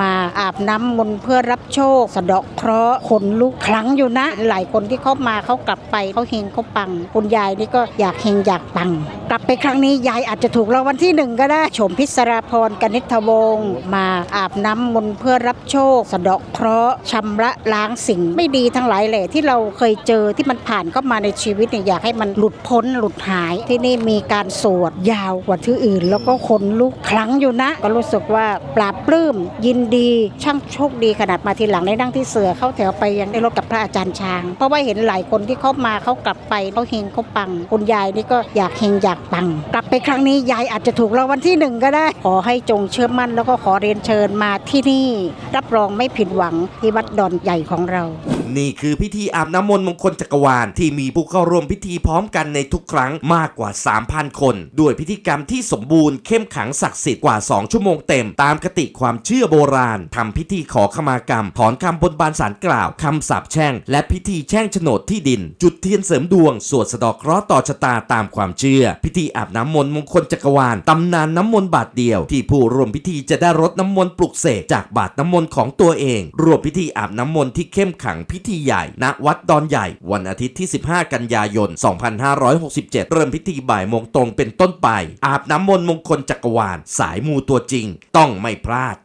มาอาบน้ำมนต์เพื่อรับโชค สะเดาะเคราะห์ขนลุกคลังอยู่นะ หลายคนที่เข้ามาเขากลับไปเขาเฮงเขาปัง คุณยายนี่ก็อยากเฮงอยากปัง กลับไปครั้งนี้ยายอาจจะถูกรางวัลที่หนึ่งก็ได้ชมพิศราพรกนิษฐวงศ์มาอาบน้ำมนต์เพื่อรับโชค สะเดาะเคราะห์ชำระล้างสิ่งไม่ดีทั้งหลายแหล่ที่เราเคยเจอที่มันผ่านเข้ามาในชีวิตเนี่ยอยากให้มันหลุดพ้นหลุดหายที่นี่มีการสวดยาวกว่าที่อื่น แล้วก็คนลุกคลังอยู่นะ ก็รู้สึกว่าปราบปลื้มยินดี ช่างโชคดีขนาดมาทีหลังได้นั่งที่เสือเข้าแถวไปยังได้รถกับพระอาจารย์ช้าง เพราะว่าเห็นหลายคนที่เข้ามาเขากลับไปเขาเฮงเขาปัง คุณยายนี่ก็อยากเฮงอยากปัง กลับไปครั้งนี้ยายอาจจะถูกรางวัลที่หนึ่งก็ได้ ขอให้จงเชื่อมั่นแล้วก็ขอเรียนเชิญมาที่นี่ รับรองไม่ผิดหวังที่วัดดอนใหญ่ของเรา นี่คือพิธีอาบน้ำมนต์มงคลจักรวาลที่มีผู้เข้าร่วมพิธีพร้อมกันในทุกครั้งมากกว่า 3,000 คน ด้วยพิธีกรรมที่สมบูรณ์เข้มขังศักดิ์สิทธิ์กว่า 2 ชั่วโมงเต็มตามคติความเชื่อโบราณทำพิธีขอขมากรรม ถอนคำบนบานสารกล่าวคำสาปแช่ง และพิธีแช่งโฉนดที่ดิน จุดเทียนเสริมดวง สวดสะดอกเคราะห์ต่อชะตาตามความเชื่อ พิธีอาบน้ำมนต์มงคลจักรวาลตำนานน้ำมนต์บาทเดียว ที่ผู้ร่วมพิธีจะได้รดน้ำมนต์ปลุกเสกจากบาทน้ำมนต์ของตัวเอง รวมพิธีอาบน้ำมนต์ที่เข้มขังพิธีใหญ่ณวัดดอนใหญ่ วันอาทิตย์ที่ 15 กันยายน 2567 เริ่มพิธีบ่ายโมงตรงเป็นต้นไป อาบน้ำมนต์มงคลจักรวาล สายมูตัวจริง ต้องไม่พลาด